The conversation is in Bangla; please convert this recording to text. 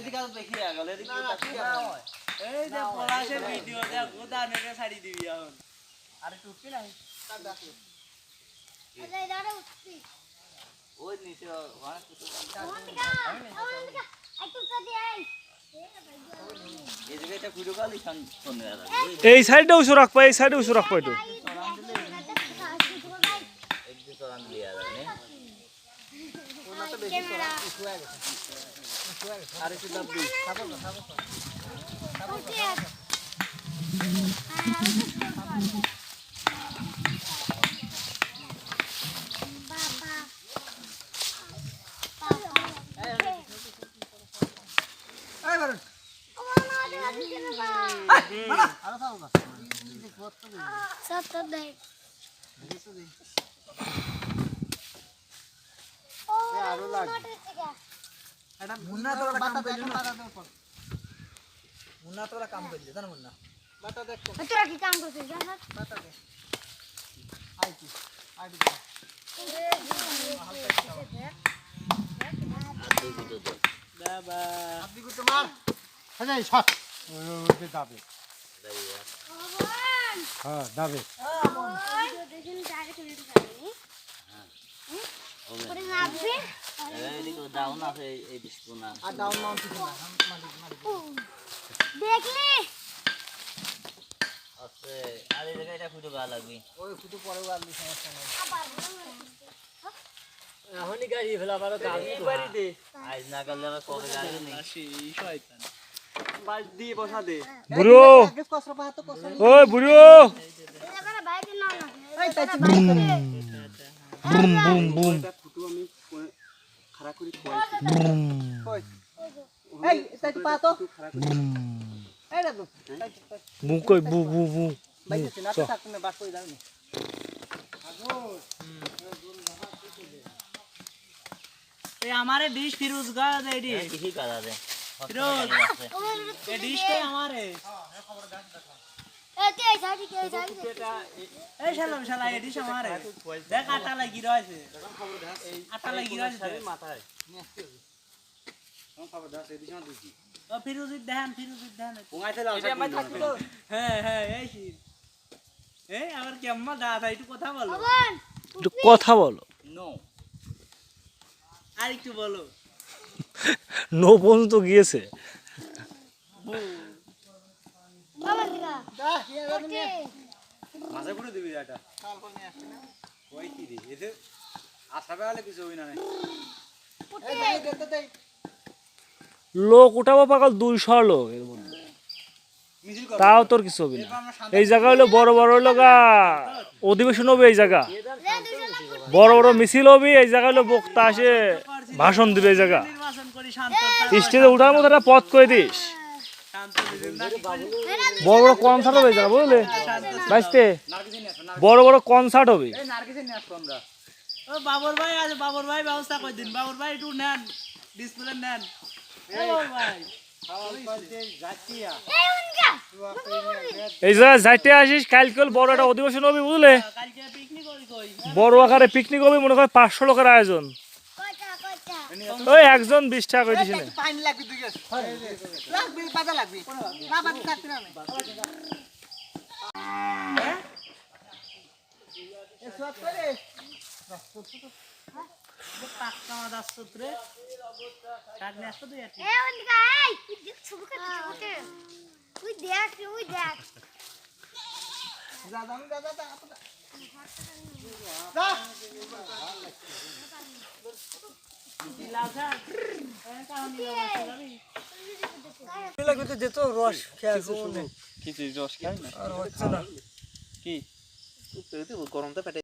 এদিকে দেখি আগল এদিকে। হয়। এই যে পলাশের ভিডিও দেখ গোদা ছাড়ি দিবি এখন। আর একটু উঠবি না কার ডাকলি ওই নিচে অনেক কিছু এই ইসান ফোনে আর এই সাইডে উঁচু রাখব এই সাইডে রাখব একটু আর একটু দাব দিই। খাব না খাব না। এই বারণ। আরও খাব না এই যে কত দিন দেখো দিন আরও লাগবে। এটা মুন্না তোরা কাম করলি না মুন্না তোরা কাম করলি জানো মুন্না বাটা দেখ তোরা কি কাম করছিস জানো? বাটা দেখ। আই কি? আই দি আর দুই দুটো দে বাবা আপনি কত মার হ্যাঁ ওই দাবে। হ্যাঁ এই আর ডাউন নাম কিছু না মালিক মালিক। দেখলি? আছে। আর এই জায়গাটা ভিডিও গা লাগবে। ওই কুতু পরে গালি সমস্যা নাই। এখনই গাড়ি ফেলা পারো গাড়ি বাড়ি দে আজ না করলে আবার কবে গাড়ি নেই? আসি শয়তান। বাস দিয়ে বসা দে। বুড়ো! ওই বুড়ো! Bike boom boom boom. ফুটু আমি খারাপ করে এই তাই পা তো। এই রে বু কই? বু বু বু বাইতে না তো থাকতে না বাস করে যাবে এই আমারে ডিশ ফিরোজ গা দে এডি কিছু কাদা দে। ফিরোজ এই ডিশটা আমারে। তুই যাবি কে যাবি এই শালা শালা এই ডিশ দেখ আটা লাগি রয়েছে আটা লাগি রয়েছে মাথায় ও দেখান ফিরোজ দেখান এটা আমি থাকতো হ্যাঁ হ্যাঁ এই এই আবার কেমন দাদা একটু কথা বলো। একটু কথা বলো। নো আর একটু বলো নো পর্যন্ত গিয়েছে। মাঝে করে দিবি এটা। ওই কি রে এতে আশা বেড়ালে কিছু হই না লোক উঠাবো পাগল দুইশো লোক এর মধ্যে তাও তোর কিছু হবে না। এই জায়গা হলো বড় বড় লগা অধিবেশন হবে এই জায়গা। বড় বড় মিছিল হবে এই জায়গা হলো বক্তা আসে। ভাষণ দিবে এই জায়গা। স্টেজে উঠার মতো একটা পথ করে দিস? বড় বড় কনসার্ট হবে জায়গা বুঝলে? বাইসতে বড় বড় কনসার্ট হবে। এই নার্গিসে নিয়ে আসব আমরা। ও বাবর ভাই আছে বাবর ভাই ব্যবস্থা করে দিন। বাবর ভাই একটু নেন। ডিসপ্লে এই উনকা! যাইতে আসিস কালকে বড় একটা অধিবেশন হবে বুঝলে? কালকে পিকনিক বড় আকারে পিকনিক হবে মনে হয় পাঁচশো লোকের আয়োজন। ওই একজন বিশ টাকা করে দিস না পানি লাগবে দুই লাগবে তো যেত রস খেয়ে রস খাই না আর হচ্ছে না কি গরমটা পেটে